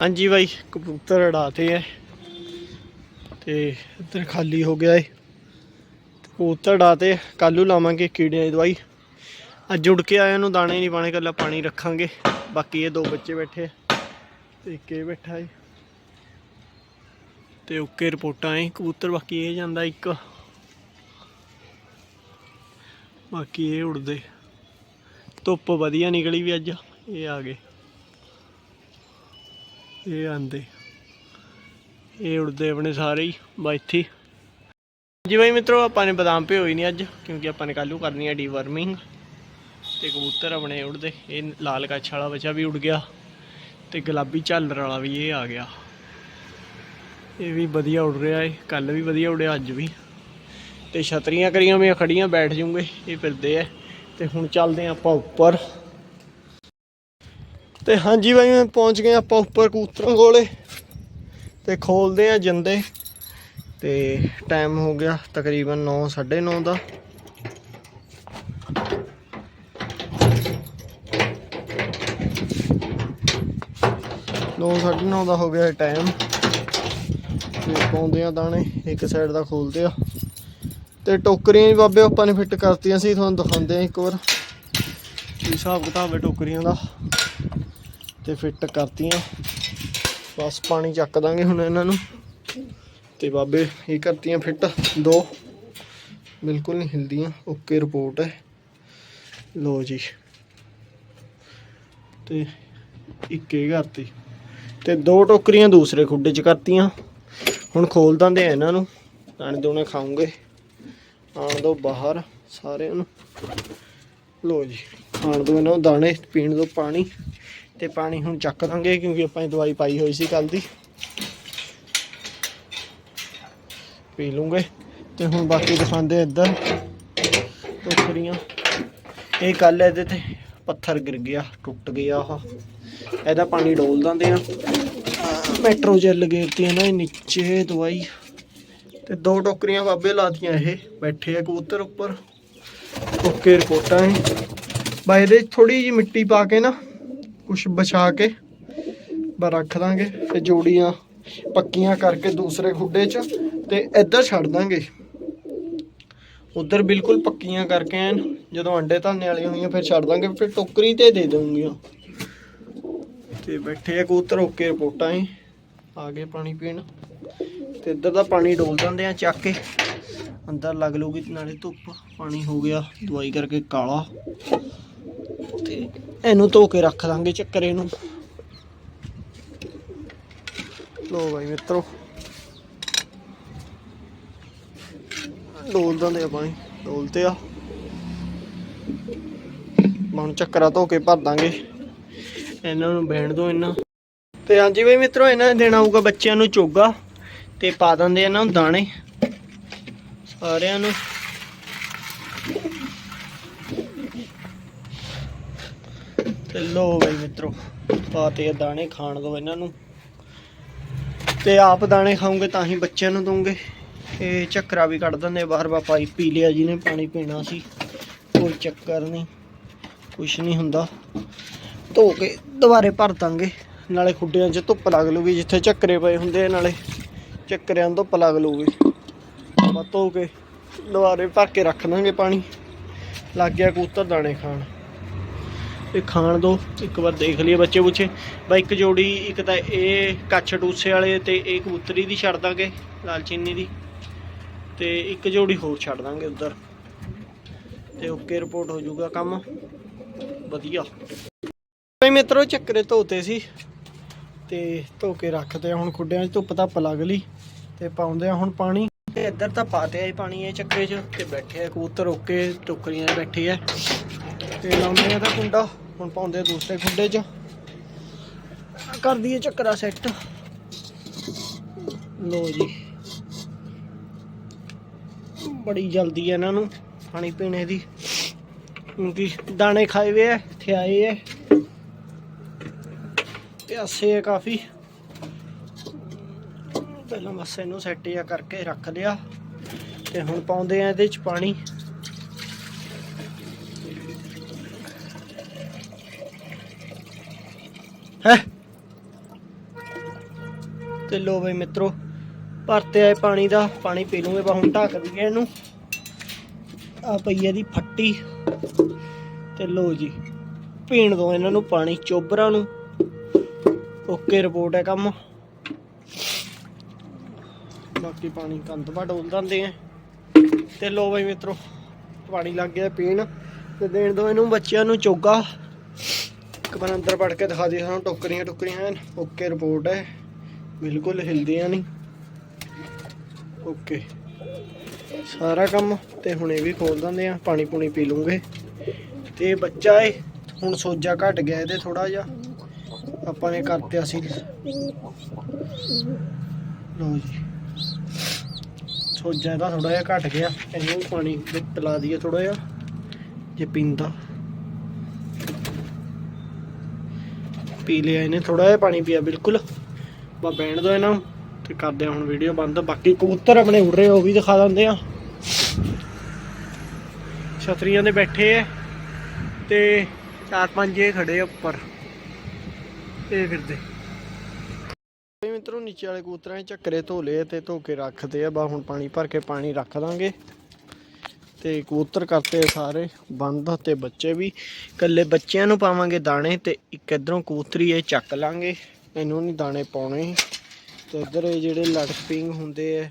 ਹਾਂਜੀ ਬਾਈ, ਕਬੂਤਰ ਉਡਾਤੇ ਐ। ਤੇ ਇੱਧਰ ਖਾਲੀ ਹੋ ਗਿਆ ਏ। ਕਬੂਤਰ ਉਡਾਤੇ ਕੱਲੂ ਲਾਵਾਂਗੇ ਕੀੜਿਆਂ ਦੀ ਦਵਾਈ। ਅੱਜ ਉੜ ਕੇ ਆਇਆ ਨੂੰ ਦਾਣੇ ਨਹੀਂ ਪਾਣੇ ਕੱਲਾ ਪਾਣੀ ਰੱਖਾਂਗੇ। ਬਾਕੀ ਇਹ ਦੋ ਬੱਚੇ ਬੈਠੇ ਆ, ਤੇ ਇੱਕ ਇਹ ਬੈਠਾ ਏ। ਤੇ ਓਕੇ ਰਿਪੋਰਟਾਂ ਏ, ਕਬੂਤਰ ਬਾਕੀ ਇਹ ਜਾਂਦਾ ਇੱਕ। ਬਾਕੀ ਇਹ ਉੜਦੇ ਧੁੱਪ ਵਧੀਆ ਨਿਕਲੀ ਵੀ ਅੱਜ, ਇਹ ਆ ਗਏ। ਇਹ ਆਂਦੇ। ਇਹ ਉੜਦੇ ਆਪਣੇ ਸਾਰੇ ਹੀ ਬਾ ਇੱਥੇ ਜੀ ਬਾਈ ਮਿੱਤਰੋ, ਆਪਾਂ ਨੇ ਬਦਾਮ ਭਿਓ ਹੀ ਨਹੀਂ ਅੱਜ, ਕਿਉਂਕਿ ਆਪਾਂ ਨੇ ਕੱਲੂ ਕਰਨੀ ਹੈ ਡੀਵਰਮਿੰਗ ਤੇ ਕਬੂਤਰ ਆਪਣੇ ਉੜਦੇ, ਇਹ ਲਾਲ ਕੱਛ ਵਾਲਾ ਬੱਚਾ ਵੀ ਉੜ ਗਿਆ। ਤੇ ਗੁਲਾਬੀ ਝਾਲਰ ਵਾਲਾ ਵੀ ਇਹ ਆ ਗਿਆ। ਇਹ ਵੀ ਵਧੀਆ ਉੜ ਰਿਹਾ ਏ ਕੱਲ ਵੀ ਵਧੀਆ ਉੜਿਆ, ਅੱਜ ਵੀ। ਤੇ ਛਤਰੀਆਂ ਕਰੀਆਂ ਵੀ ਖੜੀਆਂ, ਬੈਠ ਜੂਗੇ, ਇਹ ਫਿਰਦੇ ਐ ਤੇ ਹੁਣ ਚੱਲਦੇ ਹਾਂ ਆਪਾਂ ਉੱਪਰ। ਤੇ ਹਾਂਜੀ ਬਾਈ, ਮੈਂ ਪਹੁੰਚ ਗਏ ਆਪਾਂ ਉੱਪਰ ਕੂਤਰਾਂ ਕੋਲੇ ਤੇ ਖੋਲਦੇ ਆ ਜੰਦੇ। ਤੇ ਟਾਈਮ ਹੋ ਗਿਆ ਤਕਰੀਬਨ 9 9:30 ਦਾ। ਨੌ 9:30 ਦਾ ਹੋ ਗਿਆ ਟਾਈਮ ਤੇ ਪਾਉਂਦੇ ਆ ਦਾਣੇ, ਇੱਕ ਸਾਈਡ ਦਾ ਖੋਲਦੇ ਆ। ਤੇ ਟੋਕਰੀਆਂ ਵੀ ਬਾਬੇ ਆਪਾਂ ਨੇ ਫਿੱਟ ਕਰਤੀਆਂ ਸੀ, ਤੁਹਾਨੂੰ ਦਿਖਾਉਂਦੇ ਆ ਇੱਕ ਵਾਰ। ਕੀ ਹਿਸਾਬ ਕਿਤਾਬ ਹੈ ਟੋਕਰੀਆਂ ਦਾ। ਤੇ ਫਿੱਟ ਕਰਤੀਆਂ। ਬਸ ਪਾਣੀ ਚੱਕ ਦਾਂਗੇ ਹੁਣ ਇਹਨਾਂ ਨੂੰ। ਤੇ ਬਾਬੇ ਇਹ ਕਰਤੀਆਂ ਫਿੱਟ। ਦੋ ਬਿਲਕੁਲ ਨਹੀਂ ਹਿਲਦੀਆਂ, ਓਕੇ ਰਿਪੋਰਟ ਹੈ। ਲੋ ਜੀ। ਤੇ ਇੱਕ ਇਹ ਕਰਤੀ। ਤੇ ਦੋ ਟੋਕਰੀਆਂ ਦੂਸਰੇ ਖੁੱਡੇ 'ਚ ਕਰਤੀਆਂ। ਹੁਣ ਖੋਲ ਦਿੰਦੇ ਆ ਇਹਨਾਂ ਨੂੰ। ਦਾਣੇ ਦੋਨੇ ਖਾਉਂਗੇ ਆਣ ਦੋ ਬਾਹਰ ਸਾਰਿਆਂ ਨੂੰ। ਲੋ ਜੀ ਖਾਣ ਦੋ ਇਹਨਾਂ ਨੂੰ ਦਾਣੇ ਪੀਣ ਦੋ ਪਾਣੀ। ਤੇ ਪਾਣੀ ਹੁਣ ਚੱਕ ਦਾਂਗੇ ਕਿਉਂਕਿ ਆਪਾਂ ਇਹ ਦਵਾਈ ਪਾਈ ਹੋਈ ਸੀ ਕੱਲ ਦੀ। ਪੀ ਲੂੰਗੇ। ਤੇ ਹੁਣ ਬਾਕੀ ਦਿਖਾਉਂਦੇ ਇੱਧਰ ਟੋਕਰੀਆਂ। ਇਹ ਕੱਲ ਇਹਦੇ ਤੇ ਪੱਥਰ ਗਿਰ ਗਿਆ, ਟੁੱਟ ਗਿਆ ਆਹ। ਇਹਦਾ ਪਾਣੀ ਡੋਲ ਦਿੰਦੇ ਆ ਮੈਟਰੋ ਜੈਲ ਗੇਰਤੀ ਇਹਨਾਂ ਦੇ ਨੀਚੇ ਦਵਾਈ। ਤੇ ਦੋ ਟੋਕਰੀਆਂ ਬਾਬੇ ਲਾਤੀਆਂ ਇਹ, ਬੈਠੇ ਆ ਕਬੂਤਰ ਉੱਪਰ। ਓਕੇ ਰਿਪੋਰਟਾਂ ਹੈ ਬਾਈ ਇਹਦੇ ਥੋੜੀ ਜਿਹੀ ਮਿੱਟੀ ਪਾ ਕੇ ਨਾ ਕੁਛ ਬਚਾ ਕੇ ਬਾ ਰੱਖ ਦਾਂਗੇ ਤੇ ਜੋੜੀਆਂ ਪੱਕੀਆਂ ਕਰਕੇ ਦੂਸਰੇ ਖੁੱਡੇ 'ਚ ਤੇ ਇੱਧਰ ਛੱਡ ਦਾਂਗੇ। ਉਧਰ ਬਿਲਕੁਲ ਪੱਕੀਆਂ ਕਰਕੇ ਐਨ, ਜਦੋਂ ਅੰਡੇ ਧਾਨੇ ਵਾਲੀਆਂ ਹੋਈਆਂ ਫਿਰ ਛੱਡ ਦਾਂਗੇ, ਫਿਰ ਟੋਕਰੀ ਤੇ ਦੇ ਦਊਂਗੀਆਂ ਤੇ ਬੈਠੇ ਆ ਕਬੂਤਰ, ਓਕੇ ਰਿਪੋਰਟਾਂ ਹੀ ਆ ਗਏ ਪਾਣੀ ਪੀਣ। ਤੇ ਇੱਧਰ ਦਾ ਪਾਣੀ ਡੋਲ ਦਿੰਦੇ ਆ ਚੱਕ ਕੇ। ਅੰਦਰ ਲੱਗ ਲੂਗੀ ਨਾਲੇ ਧੁੱਪ, ਪਾਣੀ ਹੋ ਗਿਆ, ਦਵਾਈ ਕਰਕੇ ਕਾਲਾ। ਇਹਨੂੰ ਧੋ ਕੇ ਰੱਖ ਦਾਂਗੇ ਚੱਕਰੇ ਨੂੰ। ਲੋ ਬਾਈ ਮਿੱਤਰੋ। ਡੋਲ ਦਿੰਦੇ ਆ ਪਾਣੀ ਡੋਲਤੇ ਆ। ਹੁਣ ਚੱਕਰਾ ਧੋ ਕੇ ਭਰ ਦਾਂਗੇ। ਇਹਨਾਂ ਨੂੰ ਬਹਿਣ ਦੋ ਇਹਨਾਂ। ਤੇ ਹਾਂਜੀ ਬਈ ਮਿੱਤਰੋ, ਇਹਨਾਂ ਨੇ ਦੇਣਾ ਹੋਊਗਾ ਬੱਚਿਆਂ ਨੂੰ ਚੋਗਾ ਤੇ ਪਾ ਦਿੰਦੇ ਆ ਇਹਨਾਂ ਨੂੰ ਦਾਣੇ। ਸਾਰਿਆਂ ਨੂੰ। ਤੇ ਲੋ ਬਈ ਮਿੱਤਰੋ ਪਾਤੇ ਦਾਣੇ ਖਾਣ ਦੋ ਇਹਨਾਂ ਨੂੰ। ਤੇ ਆਪ ਦਾਣੇ ਖਾਉਂਗੇ ਤਾਂ ਹੀ ਬੱਚਿਆਂ ਨੂੰ ਦੋਗੇ। ਇਹ ਚੱਕਰਾ ਵੀ ਕੱਢ ਦਿੰਦੇ ਬਾਹਰ ਬਾ ਪਾਈ ਪੀ ਲਿਆ ਜਿਹਨੇ ਪਾਣੀ ਪੀਣਾ ਸੀ। ਕੋਈ ਚੱਕਰ ਨਹੀਂ, ਕੁਛ ਨਹੀਂ ਹੁੰਦਾ। ਧੋ ਕੇ ਦੁਬਾਰੇ ਭਰ ਦਾਂਗੇ, ਨਾਲੇ ਖੁੱਡਿਆਂ 'ਚ ਧੁੱਪ ਲੱਗ ਲੂਗੀ ਜਿੱਥੇ ਚੱਕਰੇ ਪਏ ਹੁੰਦੇ ਆ ਨਾਲੇ ਚੱਕਰਿਆਂ ਨੂੰ ਧੁੱਪ ਲੱਗ ਲੂਗੀ ਆਪਾਂ ਧੋ ਕੇ ਦੁਬਾਰੇ ਭਰ ਕੇ ਰੱਖ ਦਾਂਗੇ ਪਾਣੀ। ਲੱਗ ਗਿਆ ਕਬੂਤਰ ਦਾਣੇ ਖਾਣ। ਇਹ ਖਾਣ ਦੋ, ਇੱਕ ਵਾਰ ਦੇਖ ਲਈਏ ਬੱਚੇ ਬੁੱਚੇ। ਬਈ ਇੱਕ ਜੋੜੀ, ਇੱਕ ਤਾਂ ਇਹ ਕੱਛ ਟੂਸੇ ਵਾਲੇ ਤੇ ਇਹ ਕਬੂਤਰੀ ਦੀ ਛੱਡ ਦਾਂਗੇ ਲਾਲਚੀਨੀ ਦੀ। ਤੇ ਇੱਕ ਜੋੜੀ ਹੋਰ ਛੱਡ ਦਾਂਗੇ ਉਧਰ। ਤੇ ਓਕੇ, ਰਿਪੋਰਟ ਹੋ ਜਾਊਗਾ ਕੰਮ। ਵਧੀਆ। ਬਈ ਮਿੱਤਰੋ, ਚੱਕਰੇ ਧੋਤੇ ਸੀ। ਤੇ ਧੋ ਕੇ ਰੱਖਦੇ ਆ, ਹੁਣ ਖੁੱਡਿਆਂ 'ਚ ਧੁੱਪ ਧੱਪ ਲੱਗ ਲਈ। ਤੇ ਪਾਉਂਦੇ ਆ ਹੁਣ ਪਾਣੀ। ਤੇ ਇੱਧਰ ਤਾਂ ਪਾਤੇ ਆ ਪਾਣੀ ਇਹ ਚੱਕਰੇ 'ਚ। ਤੇ ਬੈਠੇ ਆ ਕਬੂਤਰ, ਓਕੇ, ਟੋਕਰੀਆਂ 'ਚ ਬੈਠੇ ਆ। ਤੇ ਲਾਉਂਦੇ ਆ ਤਾਂ ਕੁੰਡਾ। ਹੁਣ ਪਾਉਂਦੇ ਦੂਸਰੇ ਖੁੱਡੇ 'ਚ। ਕਰ ਦਈਏ ਚੱਕਰਾ ਸੈੱਟ ਲੋ ਜੀ। ਬੜੀ ਜਲਦੀ ਹੈ ਇਹਨਾਂ ਨੂੰ ਪਾਣੀ ਪੀਣੇ ਦੀ। ਕਿਉਂਕਿ ਦਾਣੇ ਖਾਏ ਵੇ ਐ ਥਿਆਏ ਐ ਪਿਆਸੇ ਐ ਕਾਫੀ। ਪਹਿਲਾਂ ਬਸ ਇਹਨੂੰ ਸੈੱਟ ਜਿਹਾ ਕਰਕੇ ਰੱਖ ਲਿਆ। ਤੇ ਹੁਣ ਪਾਉਂਦੇ ਆ ਇਹਦੇ ਚ ਪਾਣੀ। ਹੈ? ਤੇ ਲੋ ਬਈ ਮਿੱਤਰੋ, ਭਰਤੇ ਆਏ ਪਾਣੀ ਦਾ, ਪਾਣੀ ਪੀ ਲੂਗੇ ਬਾ ਹੁਣ ਢੱਕ ਦਈਏ ਇਹਨੂੰ। ਆ ਪਈ ਇਹਦੀ ਫੱਟੀ। ਤੇ ਲੋ ਜੀ, ਪੀਣ ਦੋ ਇਹਨਾਂ ਨੂੰ ਪਾਣੀ, ਚੋਬਰਾਂ ਨੂੰ। ਓਕੇ, ਰਿਪੋਰਟ ਹੈ ਕੰਮ। ਬਾਕੀ ਪਾਣੀ ਕੰਧ ਪਾ ਡੋਲ ਦਿੰਦੇ ਆ। ਤੇ ਲੋ ਬਈ ਮਿੱਤਰੋ, ਪਾਣੀ ਲੱਗ ਗਿਆ ਪੀਣ। ਤੇ ਦੇਣ ਦੋ ਇਹਨੂੰ ਬੱਚਿਆਂ ਨੂੰ ਚੋਗਾ। ਇੱਕ ਵਾਰ ਅੰਦਰ ਵੜ ਕੇ ਦਿਖਾ ਦੇ ਸਾਨੂੰ ਟੋਕਰੀਆਂ ਟੋਕਰੀਆਂ ਐਨ ਓਕੇ, ਰਿਪੋਰਟ ਹੈ। ਬਿਲਕੁਲ ਹਿਲਦੀਆਂ ਨਹੀਂ। ਓਕੇ। ਸਾਰਾ ਕੰਮ ਤੇ ਹੁਣ ਇਹ ਵੀ ਖੋਲ ਦਿੰਦੇ ਆ ਪਾਣੀ ਪੂਣੀ ਪੀ ਲੂੰਗੇ। ਤੇ ਬੱਚਾ ਏ, ਹੁਣ ਸੋਜਾ ਘਟ ਗਿਆ ਇਹਦੇ ਥੋੜਾ ਜਿਹਾ। ਆਪਾਂ ਨੇ ਕਰਤਿਆ ਸੀ। ਲੋ ਜੀ। ਸੋਜਾ ਇਹਦਾ ਥੋੜਾ ਜਿਹਾ ਘਟ ਗਿਆ। ਇਹਨੂੰ ਵੀ ਪਾਣੀ ਵਿੱਚ ਪਿਲਾ ਦਈਏ ਥੋੜਾ ਜਿਹਾ, ਜੇ ਪੀਂਦਾ। ਪੀ ਲਿਆ ਇਹਨੇ ਥੋੜਾ ਜਿਹਾ ਪਾਣੀ ਪੀਆ, ਬਿਲਕੁਲ। ਬਾ ਬੈਣ ਦੋ ਇਹਨਾਂ ਤੇ ਕਰਦੇ ਆ ਹੁਣ ਵੀਡੀਓ ਬੰਦ। ਬਾਕੀ ਕਬੂਤਰ ਆਪਣੇ ਉੱਡ ਰਹੇ ਉਹ ਵੀ ਦਿਖਾ ਦਿੰਦੇ ਆ। ਛਤਰੀਆਂ ਦੇ ਬੈਠੇ ਐ ਤੇ ਚਾਰ ਪੰਜ ਇਹ ਖੜੇ ਆ ਉੱਪਰ। ਇਹ ਫਿਰਦੇ। ਬਈ ਮਿੱਤਰੋ, ਨੀਚੇ ਵਾਲੇ ਕਬੂਤਰਾਂ ਦੇ ਚੱਕਰੇ ਧੋ ਲਏ ਤੇ ਧੋ ਕੇ ਰੱਖਦੇ ਆ। ਬਾ ਹੁਣ ਪਾਣੀ ਭਰ ਕੇ ਪਾਣੀ ਰੱਖ ਦਾਂਗੇ। ਤੇ ਕਬੂਤਰ ਕਰਤੇ ਸਾਰੇ, ਬੰਦ ਤੇ ਬੱਚੇ ਵੀ। ਇਕੱਲੇ ਬੱਚਿਆਂ ਨੂੰ ਪਾਵਾਂਗੇ ਦਾਣੇ ਤੇ ਇੱਕ ਇਧਰੋਂ ਕਬੂਤਰੀ ਇਹ ਚੱਕ ਲਾਂਗੇ। ਇਹਨੂੰ ਨਹੀਂ ਦਾਣੇ ਪਾਉਣੇ। ਤੇ ਇਧਰ ਇਹ ਜਿਹੜੇ ਲਟਪਿੰਗ ਹੁੰਦੇ ਆ,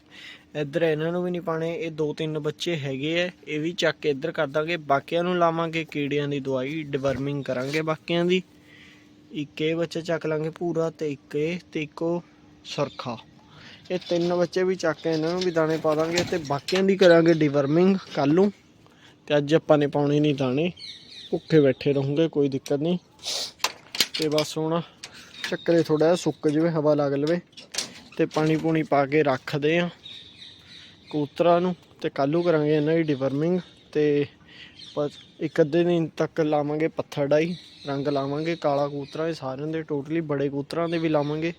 ਇੱਧਰ ਇਹਨਾਂ ਨੂੰ ਵੀ ਨਹੀਂ ਪਾਣੇ ਇਹ ਦੋ ਤਿੰਨ ਬੱਚੇ ਹੈਗੇ ਆ, ਇਹ ਵੀ ਚੱਕ ਕੇ ਇੱਧਰ ਕਰ ਦਾਂਗੇ। ਬਾਕੀਆਂ ਨੂੰ ਲਾਵਾਂਗੇ ਕੀੜਿਆਂ ਦੀ ਦਵਾਈ ਡਿਵਰਮਿੰਗ ਕਰਾਂਗੇ ਬਾਕੀਆਂ ਦੀ। ਇੱਕ ਇਹ ਬੱਚਾ ਚੱਕ ਲਾਂਗੇ ਪੂਰਾ ਤੇ ਇੱਕ ਇਹ ਤੇ ਇੱਕੋ ਸਰਖਾ। ਇਹ ਤਿੰਨ ਬੱਚੇ ਵੀ ਚੱਕ ਕੇ ਇਹਨਾਂ ਨੂੰ ਵੀ ਦਾਣੇ ਪਾ ਦਾਂਗੇ ਤੇ ਬਾਕੀਆਂ ਦੀ ਕਰਾਂਗੇ ਡਿਵਰਮਿੰਗ ਕੱਲ ਨੂੰ ਤੇ ਅੱਜ ਆਪਾਂ ਨੇ ਪਾਉਣੇ ਨਹੀਂ ਦਾਣੇ। ਭੁੱਖੇ ਬੈਠੇ ਰਹੂੰਗੇ, ਕੋਈ ਦਿੱਕਤ ਨਹੀਂ। ਤੇ ਬਸ ਹੁਣ ਚੱਕਰੇ ਥੋੜਾ ਜਿਹਾ ਸੁੱਕ ਜਵੇ, ਹਵਾ ਲੱਗ ਲਵੇ। ਤੇ ਪਾਣੀ ਪੂਣੀ ਪਾ ਕੇ ਰੱਖਦੇ ਆ ਕਬੂਤਰਾਂ ਨੂੰ। ਤੇ ਕੱਲੂ ਕਰਾਂਗੇ ਇਹਨਾਂ ਦੀ ਡਿਵਰਮਿੰਗ ਤੇ ਇੱਕ ਅੱਧੇ ਦਿਨ ਤੱਕ ਲਾਵਾਂਗੇ ਪੱਥਰ ਡਾਈ। ਰੰਗ ਲਾਵਾਂਗੇ ਕਾਲਾ ਕਬੂਤਰਾਂ ਇਹ ਸਾਰਿਆਂ ਦੇ ਟੋਟਲੀ ਬੜੇ ਕੂਤਰਾਂ ਦੇ ਵੀ ਲਾਵਾਂਗੇ।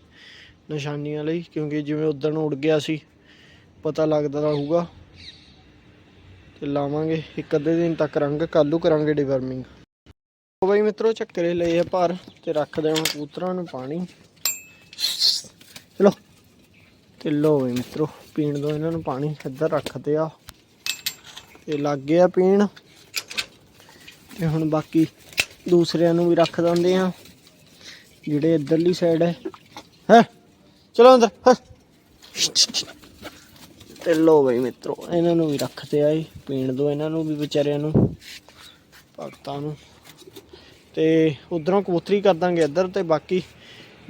ਨਿਸ਼ਾਨੀਆਂ ਲਈ, ਕਿਉਂਕਿ ਜਿਵੇਂ ਉਦਣ ਉੜ ਗਿਆ ਸੀ, ਪਤਾ ਲੱਗਦਾ ਰਹੂਗਾ ਤੇ ਲਾਵਾਂਗੇ, ਇੱਕ ਅੱਧੇ ਦਿਨ ਤੱਕ ਰੰਗ ਕੱਲੂ ਕਰਾਂਗੇ ਡਿਵਰਮਿੰਗ ਉਹ ਬਈ ਮਿੱਤਰੋ, ਚੱਕਰੇ ਲਏ ਆ ਭਰ, ਤੇ ਰੱਖਦੇ ਹਾਂ ਕਬੂਤਰਾਂ ਨੂੰ ਪਾਣੀ। ਚਲੋ, ਤੇ ਲੋ ਬਈ ਮਿੱਤਰੋ, ਪੀਣ ਦੋ ਇਹਨਾਂ ਨੂੰ ਪਾਣੀ, ਇੱਧਰ ਰੱਖਦੇ ਆ। ਤੇ ਲੱਗ ਗਿਆ ਪੀਣ। ਤੇ ਹੁਣ ਬਾਕੀ ਦੂਸਰਿਆਂ ਨੂੰ ਵੀ ਰੱਖ ਦਿੰਦੇ ਆ। ਜਿਹੜੇ ਇੱਧਰਲੀ ਸਾਈਡ ਹੈ ਹੈ? ਚਲੋ ਅੰਦਰ ਹੈ ਤੇ ਲੋ ਬਈ ਮਿੱਤਰੋ, ਇਹਨਾਂ ਨੂੰ ਵੀ ਰੱਖਦੇ ਆ ਜੀ ਪੀਣ ਦੋ ਇਹਨਾਂ ਨੂੰ ਵੀ ਵਿਚਾਰਿਆਂ ਨੂੰ, ਭਗਤਾਂ ਨੂੰ। ਤੇ ਉਧਰੋਂ ਕਬੂਤਰੀ ਕਰ ਦਾਂਗੇ ਇੱਧਰ ਤੇ ਬਾਕੀ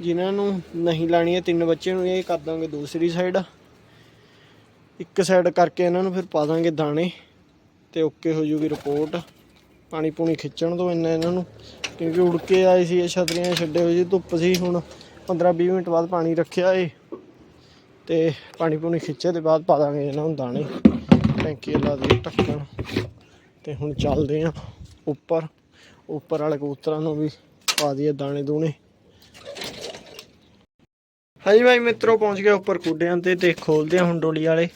ਜਿਨ੍ਹਾਂ ਨੂੰ ਨਹੀਂ ਲਾਣੀ ਹੈ, ਤਿੰਨ ਬੱਚਿਆਂ ਨੂੰ ਇਹ ਕਰ ਦਾਂਗੇ ਦੂਸਰੀ ਸਾਈਡ ਇੱਕ ਸਾਈਡ ਕਰਕੇ ਇਹਨਾਂ ਨੂੰ ਫਿਰ ਪਾ ਦਾਂਗੇ ਦਾਣੇ ਤੇ ਓਕੇ ਹੋ ਜੂਗੀ ਰਿਪੋਰਟ ਪਾਣੀ ਪੂਣੀ ਖਿੱਚਣ ਤੋਂ ਇੰਨਾ ਇਹਨਾਂ ਨੂੰ। ਕਿਉਂਕਿ ਉੜ ਕੇ ਆਏ ਸੀ ਇਹ ਛਤਰੀਆਂ, ਛੱਡੇ ਹੋਏ ਸੀ, ਧੁੱਪ ਸੀ ਹੁਣ। 15-20 ਮਿੰਟ ਬਾਅਦ ਪਾਣੀ ਰੱਖਿਆ ਏ। ਤੇ ਪਾਣੀ ਪੂਣੀ ਖਿੱਚੇ ਦੇ ਬਾਅਦ ਪਾ ਦਾਂਗੇ ਇਹਨਾਂ ਨੂੰ ਦਾਣੇ। ਟੈਂਕੀ ਲਾ ਦੇ ਢੱਕਣ। ਤੇ ਹੁਣ ਚੱਲਦੇ ਆ ਉੱਪਰ। ਉੱਪਰ ਵਾਲੇ ਕਬੂਤਰਾਂ ਨੂੰ ਵੀ ਪਾ ਦਈਏ ਦਾਣੇ ਦੂਣੇ। ਹਾਂਜੀ ਭਾਈ, ਮਿੱਤਰੋ, ਪਹੁੰਚ ਗਏ ਉੱਪਰ ਕੁੱਡਿਆਂ ਤੇ ਤੇ ਖੋਲਦੇ ਆ ਹੁਣ ਡੋਲੀ ਵਾਲੇ।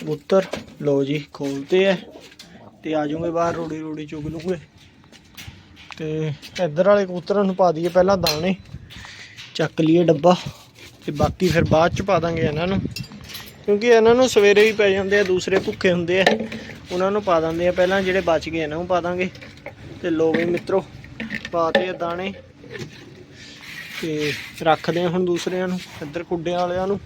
ਕਬੂਤਰ ਲੋ ਜੀ, ਖੋਲਦੇ ਆ ਤੇ ਆ ਜਾਓਗੇ ਬਾਹਰ ਰੋੜੀ ਰੋੜੀ ਚੁਗ ਲੂਗੇ। ਤੇ ਇੱਧਰ ਵਾਲੇ ਕਬੂਤਰਾਂ ਨੂੰ ਪਾ ਦਈਏ ਪਹਿਲਾਂ ਦਾਣੇ। ਚੱਕ ਲਈਏ ਡੱਬਾ ਤੇ ਬਾਕੀ ਫਿਰ ਬਾਅਦ ਚ ਪਾ ਦਾਂਗੇ ਇਹਨਾਂ ਨੂੰ। ਕਿਉਂਕਿ ਇਹਨਾਂ ਨੂੰ ਸਵੇਰੇ ਵੀ ਪੈ ਜਾਂਦੇ ਆ, ਦੂਸਰੇ ਭੁੱਖੇ ਹੁੰਦੇ ਆ। ਉਹਨਾਂ ਨੂੰ ਪਾ ਦਿੰਦੇ ਆ। ਪਹਿਲਾਂ ਜਿਹੜੇ ਬਚ ਗਏ ਇਹਨਾਂ ਨੂੰ ਪਾ ਦਾਂਗੇ। ਤੇ ਲੋ ਵੀ ਮਿੱਤਰੋ ਪਾਤੇ ਆ ਦਾਣੇ। ਤੇ ਰੱਖਦੇ ਆ ਹੁਣ ਦੂਸਰਿਆਂ ਨੂੰ, ਇੱਧਰ ਕੁੱਡਿਆਂ ਵਾਲਿਆਂ ਨੂੰ।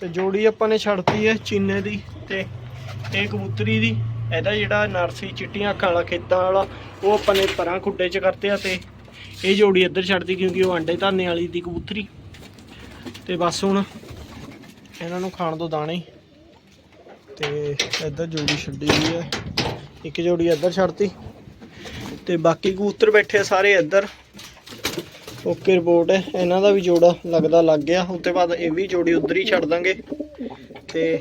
ਤੇ ਜੋੜੀ ਆਪਾਂ ਨੇ ਛੱਡਤੀ ਹੈ ਚੀਨੇ ਦੀ ਤੇ ਇਹ ਕਬੂਤਰੀ ਦੀ। ਇਹਦਾ ਜਿਹੜਾ ਨਰਸੀ ਚਿੱਟੀਆਂ ਅੱਖਾਂ ਵਾਲਾ ਖੇਤਾਂ ਵਾਲਾ, ਉਹ ਆਪਾਂ ਨੇ ਪਰਾਂ ਖੁੱਡੇ 'ਚ ਕਰਤੇ ਆ ਤੇ ਇਹ ਜੋੜੀ ਇੱਧਰ ਛੱਡਦੀ ਕਿਉਂਕਿ ਉਹ ਆਂਡੇ ਧਾਨੇ ਵਾਲੀ ਦੀ ਕਬੂਤਰੀ। ਤੇ ਬਸ ਹੁਣ ਇਹਨਾਂ ਨੂੰ ਖਾਣ ਤੋਂ ਦਾਣੇ। ਤੇ ਇੱਧਰ ਜੋੜੀ ਛੱਡੀ ਹੋਈ ਹੈ ਇੱਕ ਜੋੜੀ ਇੱਧਰ ਛੱਡਤੀ। ਤੇ ਬਾਕੀ ਕਬੂਤਰ ਬੈਠੇ ਆ ਸਾਰੇ ਇੱਧਰ। ਓਕੇ ਰਿਪੋਰਟ ਹੈ। ਇਹਨਾਂ ਦਾ ਵੀ ਜੋੜਾ ਲੱਗਦਾ ਲੱਗ ਗਿਆ। ਉਸ ਤੋਂ ਬਾਅਦ ਇਹ ਵੀ ਜੋੜੀ ਉਧਰ ਹੀ ਛੱਡ ਦਾਂਗੇ। ਤੇ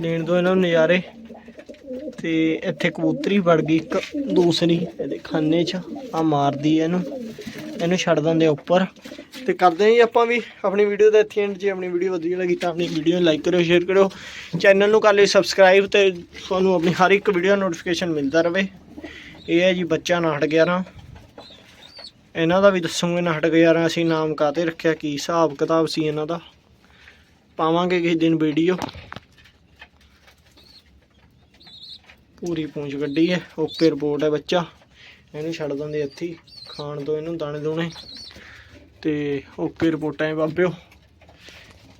ਲੈਣ ਦੋ ਇਹਨਾਂ ਨੂੰ ਨਜ਼ਾਰੇ। ਤੇ ਇੱਥੇ ਕਬੂਤਰੀ ਵੜ ਗਈ ਇੱਕ ਦੂਸਰੀ ਇਹਦੇ ਖਾਨੇ 'ਚ ਆ ਮਾਰਦੀ ਹੈ ਇਹਨੂੰ ਇਹਨੂੰ ਛੱਡ ਦਿੰਦੇ ਆ ਉੱਪਰ। ਤੇ ਕਰਦੇ ਹਾਂ ਜੀ ਆਪਾਂ ਵੀ ਆਪਣੀ ਵੀਡੀਓ ਦਾ ਇੱਥੇ ਐਂਡ ਜੇ ਆਪਣੀ ਵੀਡੀਓ ਵਧੀਆ ਲੱਗੀ ਤਾਂ ਆਪਣੀ ਵੀਡੀਓ ਨੂੰ ਲਾਈਕ ਕਰਿਓ ਸ਼ੇਅਰ ਕਰਿਓ। ਚੈਨਲ ਨੂੰ ਕਰ ਲਿਓ ਸਬਸਕ੍ਰਾਈਬ ਤੇ ਤੁਹਾਨੂੰ ਆਪਣੀ ਹਰ ਇੱਕ ਵੀਡੀਓ ਨੋਟੀਫਿਕੇਸ਼ਨ ਮਿਲਦਾ ਰਵੇ। ਇਹ ਹੈ ਜੀ ਬੱਚਾ 911 ਇਹਨਾਂ ਦਾ ਵੀ ਦੱਸੂਗੇ ਨਾਟਕ ਯਾਰਾਂ ਅਸੀਂ ਨਾਮ ਕਾਤੇ ਰੱਖਿਆ, ਕੀ ਹਿਸਾਬ ਕਿਤਾਬ ਸੀ ਇਹਨਾਂ ਦਾ। ਪਾਵਾਂਗੇ ਕਿਸੇ ਦਿਨ ਵੀਡੀਓ ਪੂਰੀ ਪੂੰਛ ਕੱਢੀ ਹੈ ਓਕੇ ਰਿਪੋਰਟ ਹੈ ਬੱਚਾ, ਇਹਨੂੰ ਛੱਡ ਦਿੰਦੇ ਇੱਥੇ ਖਾਣ ਤੋਂ ਇਹਨੂੰ ਦਾਣੇ ਦੋਣੇ, ਤੇ ਓਕੇ ਰਿਪੋਰਟਾਂ ਹੈ ਬਾਬਿਓ,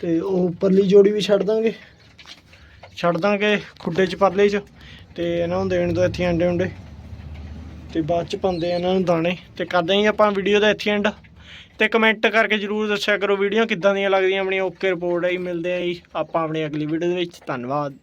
ਤੇ ਉਹ ਉੱਪਰਲੀ ਜੋੜੀ ਵੀ ਛੱਡ ਦਾਂਗੇ ਛੱਡ ਦਾਂਗੇ ਖੁੱਡੇ ਚ ਪਰਲੇ ਚ, ਤੇ ਇਹਨਾਂ ਨੂੰ ਦੇਣ ਦੋ ਇੱਥੇ ਅੰਡੇ ਉਂਡੇ, ਤੇ ਬਾਅਦ ਚ ਪਾਉਂਦੇ ਇਹਨਾਂ ਨੂੰ ਦਾਣੇ, ਤੇ ਕਰਦੇ ਹਾਂ ਆਪਾਂ ਵੀਡੀਓ ਦਾ ਇੱਥੇ ਐਂਡ ਤੇ ਕਮੈਂਟ ਕਰਕੇ ਜਰੂਰ ਦੱਸਿਆ ਕਰੋ ਵੀਡੀਓ ਕਿੱਦਾਂ ਦੀਆਂ ਲੱਗਦੀਆਂ ਆਪਣੀਆਂ, ਓਕੇ ਰਿਪੋਰਟ ਹੈ ਜੀ, ਮਿਲਦੇ ਆ ਜੀ, ਆਪਾਂ ਆਪਣੀ ਅਗਲੀ ਵੀਡੀਓ ਦੇ ਵਿੱਚ, ਧੰਨਵਾਦ।